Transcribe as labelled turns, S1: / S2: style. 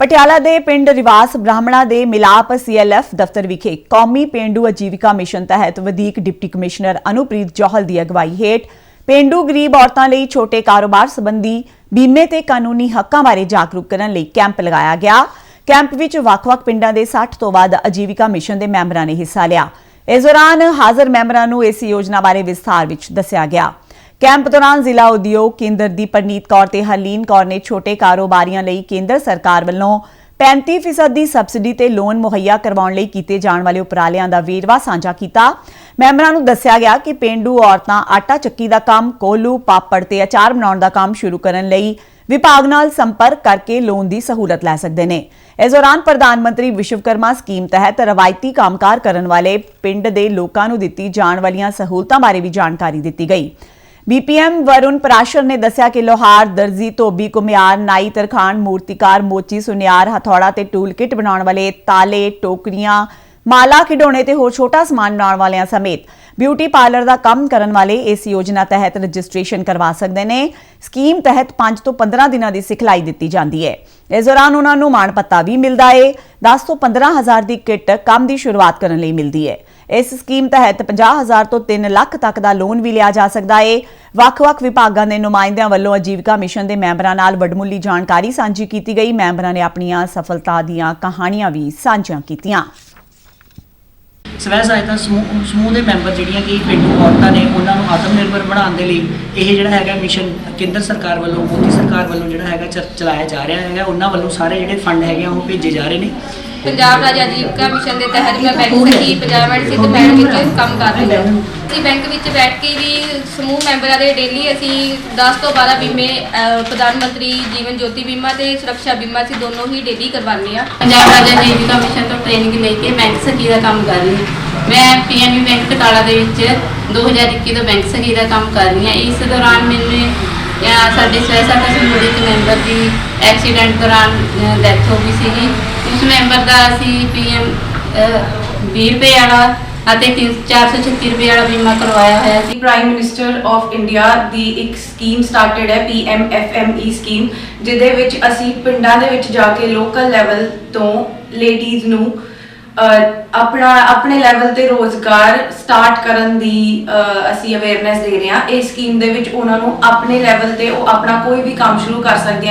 S1: ਪਟਿਆਲਾ ਦੇ ਪਿੰਡ ਰਿਵਾਸ ਬ੍ਰਾਹਮਣਾ ਦੇ ਮਿਲਾਪ ਸੀਐਲਐਫ ਦਫ਼ਤਰ ਵਿਖੇ ਕੌਮੀ ਪੇਂਡੂ ਆਜੀਵਿਕਾ ਮਿਸ਼ਨ ਤਹਿਤ ਵਧੀਕ ਡਿਪਟੀ ਕਮਿਸ਼ਨਰ ਅਨੁਪ੍ਰੀਤ ਜੋਹਲ ਦੀ ਅਗਵਾਈ ਹੇਠ ਪੇਂਡੂ ਗਰੀਬ ਔਰਤਾਂ ਲਈ ਛੋਟੇ ਕਾਰੋਬਾਰ ਸੰਬੰਧੀ ਬੀਮੇ ਤੇ ਕਾਨੂੰਨੀ ਹੱਕਾਂ ਬਾਰੇ ਜਾਗਰੂਕ ਕਰਨ ਲਈ ਕੈਂਪ ਲਗਾਇਆ ਗਿਆ। ਕੈਂਪ ਵਿੱਚ ਵੱਖ-ਵੱਖ ਪਿੰਡਾਂ ਦੇ 60 ਤੋਂ ਵੱਧ ਆਜੀਵਿਕਾ ਮਿਸ਼ਨ ਦੇ ਮੈਂਬਰਾਂ ਨੇ ਹਿੱਸਾ ਲਿਆ। ਇਸ ਦੌਰਾਨ ਹਾਜ਼ਰ ਮੈਂਬਰਾਂ ਨੂੰ ਇਸ ਯੋਜਨਾ ਬਾਰੇ ਵਿਸਥਾਰ ਵਿੱਚ ਦੱਸਿਆ ਗਿਆ। ਕੈਂਪ ਦੌਰਾਨ ਜ਼ਿਲ੍ਹਾ ਉਦਯੋਗ ਕੇਂਦਰ ਦੀ ਪਰਨੀਤ ਕੌਰ ਤੇ ਹਰਲੀਨ ਕੌਰ ਨੇ ਛੋਟੇ ਕਾਰੋਬਾਰੀਆਂ ਲਈ ਕੇਂਦਰ ਸਰਕਾਰ ਵੱਲੋਂ 35% ਦੀ ਸਬਸਿਡੀ ਤੇ ਲੋਨ ਮੁਹੱਈਆ ਕਰਵਾਉਣ ਲਈ ਕੀਤੇ ਜਾਣ ਵਾਲੇ ਉਪਰਾਲਿਆਂ ਦਾ ਵੇਰਵਾ ਸਾਂਝਾ ਕੀਤਾ। ਮੈਂਬਰਾਂ ਨੂੰ ਦੱਸਿਆ ਗਿਆ ਕਿ ਪਿੰਡੂ ਔਰਤਾਂ ਆਟਾ ਚੱਕੀ ਦਾ ਕੰਮ, ਕੋਲੂ, ਪਾਪੜ ਤੇ ਅਚਾਰ ਬਣਾਉਣ ਦਾ ਕੰਮ ਸ਼ੁਰੂ ਕਰਨ ਲਈ ਵਿਭਾਗ ਨਾਲ ਸੰਪਰਕ ਕਰਕੇ ਲੋਨ ਦੀ ਸਹੂਲਤ ਲੈ ਸਕਦੇ ਨੇ। ਇਸ ਦੌਰਾਨ ਪ੍ਰਧਾਨ ਮੰਤਰੀ ਵਿਸ਼ਵਕਰਮਾ ਸਕੀਮ ਤਹਿਤ ਰਵਾਇਤੀ ਕੰਮਕਾਰ ਕਰਨ ਵਾਲੇ ਪਿੰਡ ਦੇ ਲੋਕਾਂ ਨੂੰ ਦਿੱਤੀ ਜਾਣ ਵਾਲੀਆਂ ਸਹੂਲਤਾਂ ਬਾਰੇ ਵੀ ਜਾਣਕਾਰੀ ਦਿੱਤੀ ਗਈ। ਬੀਪੀਐਮ ਵਰੁਣ ਪਰਾਸ਼ਰ ਨੇ ਦੱਸਿਆ ਕਿ ਲੋਹਾਰ, ਦਰਜੀ, ਧੋਬੀ ਕੁਮਿਆਰ ਨਾਈ ਤਰਖਾਨ ਮੂਰਤੀਕਾਰ, ਮੋਚੀ, ਸੁਨਿਆਰ, ਹਥੌੜਾ ਤੇ ਟੂਲ ਕਿਟ ਬਣਾਉਣ ਵਾਲੇ ਤਾਲੇ, ਟੋਕਰੀਆਂ, ਮਾਲਾ, ਖਿਡੌਣੇ ਤੇ ਹੋਰ ਛੋਟਾ ਸਮਾਨ ਬਣਾਉਣ ਵਾਲਿਆਂ ਸਮੇਤ ਬਿਊਟੀ ਪਾਰਲਰ ਦਾ ਕੰਮ ਕਰਨ ਵਾਲੇ ਇਸ ਯੋਜਨਾ ਤਹਿਤ ਰਜਿਸਟ੍ਰੇਸ਼ਨ ਕਰਵਾ ਸਕਦੇ ਨੇ। ਸਕੀਮ ਤਹਿਤ 5 ਤੋਂ 15 ਦਿਨਾਂ ਦੀ ਸਿਖਲਾਈ ਦਿੱਤੀ ਜਾਂਦੀ ਹੈ। ਇਸ ਦੌਰਾਨ ਉਹਨਾਂ ਨੂੰ ਮਾਣ ਪੱਤਾ ਵੀ ਮਿਲਦਾ ਏ। 10 ਤੋਂ 15 ਹਜ਼ਾਰ ਦੀ ਕਿੱਟ ਕੰਮ ਦੀ ਸ਼ੁਰੂਆਤ ਕਰਨ ਲਈ ਮਿਲਦੀ ਹੈ। ਇਸ ਸਕੀਮ ਤਹਿਤ 50000 ਤੋਂ 3 ਲੱਖ ਤੱਕ ਦਾ ਲੋਨ ਵੀ ਲਿਆ ਜਾ ਸਕਦਾ ਹੈ ਵੱਖ-ਵੱਖ ਵਿਭਾਗਾਂ ਦੇ ਨੁਮਾਇੰਦਿਆਂ ਵੱਲੋਂ ਆਜੀਵਿਕਾ ਮਿਸ਼ਨ ਦੇ ਮੈਂਬਰਾਂ ਨਾਲ ਵੱਡਮੁੱਲੀ ਜਾਣਕਾਰੀ ਸਾਂਝੀ ਕੀਤੀ ਗਈ। ਮੈਂਬਰਾਂ ਨੇ ਆਪਣੀਆਂ ਸਫਲਤਾ ਦੀਆਂ ਕਹਾਣੀਆਂ ਵੀ ਸਾਂਝੀਆਂ ਕੀਤੀਆਂ।
S2: ਸਵੈ ਸਹਾਇਤਾ ਸਮੂਹ ਦੇ ਮੈਂਬਰ ਜਿਹੜੀਆਂ ਕਿ ਪਿੰਡੂ ਔਰਤਾਂ ਨੇ, ਉਹਨਾਂ ਨੂੰ ਆਤਮ ਨਿਰਭਰ ਬਣਾਉਣ ਦੇ ਲਈ ਇਹ ਜਿਹੜਾ ਹੈਗਾ ਮਿਸ਼ਨ ਕੇਂਦਰ ਸਰਕਾਰ ਵੱਲੋਂ, ਮੋਦੀ ਸਰਕਾਰ ਵੱਲੋਂ ਜਿਹੜਾ ਹੈਗਾ ਚਲਾਇਆ ਜਾ ਰਿਹਾ ਹੈਗਾ। ਉਹਨਾਂ ਵੱਲੋਂ ਸਾਰੇ ਜਿਹੜੇ ਫੰਡ ਹੈਗੇ ਉਹ ਭੇਜੇ ਜਾ ਰਹੇ ਨੇ।
S3: ਪੰਜਾਬ ਰਾਜ ਆਜੀਵਿਕਾ ਮਿਸ਼ਨ ਦੇ ਤਹਿਤ ਮੈਂ ਬੈਂਕ ਸਖੀ ਪੰਜਾਬ ਐਂਡ ਸਿੱਧ ਬੈਂਕ ਵਿੱਚ ਕੰਮ ਕਰ ਰਹੀ ਹਾਂ। ਅਸੀਂ ਬੈਂਕ ਵਿੱਚ ਬੈਠ ਕੇ ਵੀ ਸਮੂਹ ਮੈਂਬਰਾਂ ਦੇ ਡੇਲੀ ਅਸੀਂ 10 ਤੋਂ 12 ਬੀਮੇ ਅਹ, ਪ੍ਰਧਾਨ ਮੰਤਰੀ ਜੀਵਨ ਜੋਤੀ ਬੀਮਾ ਤੇ ਸੁਰੱਖਿਆ ਬੀਮਾ ਅਸੀਂ ਦੋਨੋਂ ਹੀ ਡੇਲੀ ਕਰਵਾਉਂਦੇ ਆ
S4: ਪੰਜਾਬ ਰਾਜ ਆਜੀਵਿਕਾ ਮਿਸ਼ਨ ਤੋਂ ਟ੍ਰੇਨਿੰਗ ਲੈ ਕੇ ਬੈਂਕ ਸਖੀ ਦਾ ਕੰਮ ਕਰ ਰਹੀ ਹਾਂ। ਮੈਂ ਪੀਐਮਯੂ ਬੈਂਕ ਟਕਾਲਾ ਦੇ ਵਿੱਚ 2021 ਤੋਂ ਬੈਂਕ ਸਖੀ ਦਾ ਕੰਮ ਕਰ ਰਹੀ ਹਾਂ। ਇਸ ਦੌਰਾਨ ਮੈਨੂੰ ਅਹ, ਸਾਡੇ ਸਵੈ ਸਹਾਇਤਾ ਸਮੂਹ ਦੇ ਇੱਕ ਮੈਂਬਰ ਦੀ ਐਕਸੀਡੈਂਟ ਦੌਰਾਨ ਡੈਥ ਹੋ ਗਈ ਸੀਗੀ। ਉਸ ਮੈਂਬਰ ਦਾ ਅਸੀਂ ਪੀਐਮ 20 ਰੁਪਏ ਵਾਲਾ ਅਤੇ 436 ਰੁਪਏ ਵਾਲਾ ਬੀਮਾ ਕਰਵਾਇਆ ਹੋਇਆ ਸੀ।
S5: ਪ੍ਰਾਈਮ ਮਿਨਿਸਟਰ ਆਫ ਇੰਡੀਆ ਦੀ ਇੱਕ ਸਕੀਮ ਸਟਾਰਟਡ ਹੈ PMFME ਸਕੀਮ ਜਿਹਦੇ ਵਿੱਚ ਅਸੀਂ ਪਿੰਡਾਂ ਦੇ ਵਿੱਚ ਜਾ ਕੇ ਲੋਕਲ ਲੈਵਲ ਤੋਂ ਲੇਡੀਜ਼ ਨੂੰ ਅਹ, ਆਪਣਾ ਆਪਣੇ ਲੈਵਲ ਤੇ ਰੋਜ਼ਗਾਰ ਸਟਾਰਟ ਕਰਨ ਦੀ ਅਸੀਂ ਅਵੇਅਰਨੈਸ ਦੇ ਰਹੇ ਹਾਂ। ਇਸ ਸਕੀਮ ਦੇ ਵਿੱਚ ਉਹਨਾਂ ਨੂੰ ਆਪਣੇ ਲੈਵਲ ਤੇ ਉਹ ਆਪਣਾ ਕੋਈ ਵੀ ਕੰਮ ਸ਼ੁਰੂ ਕਰ ਸਕਦੇ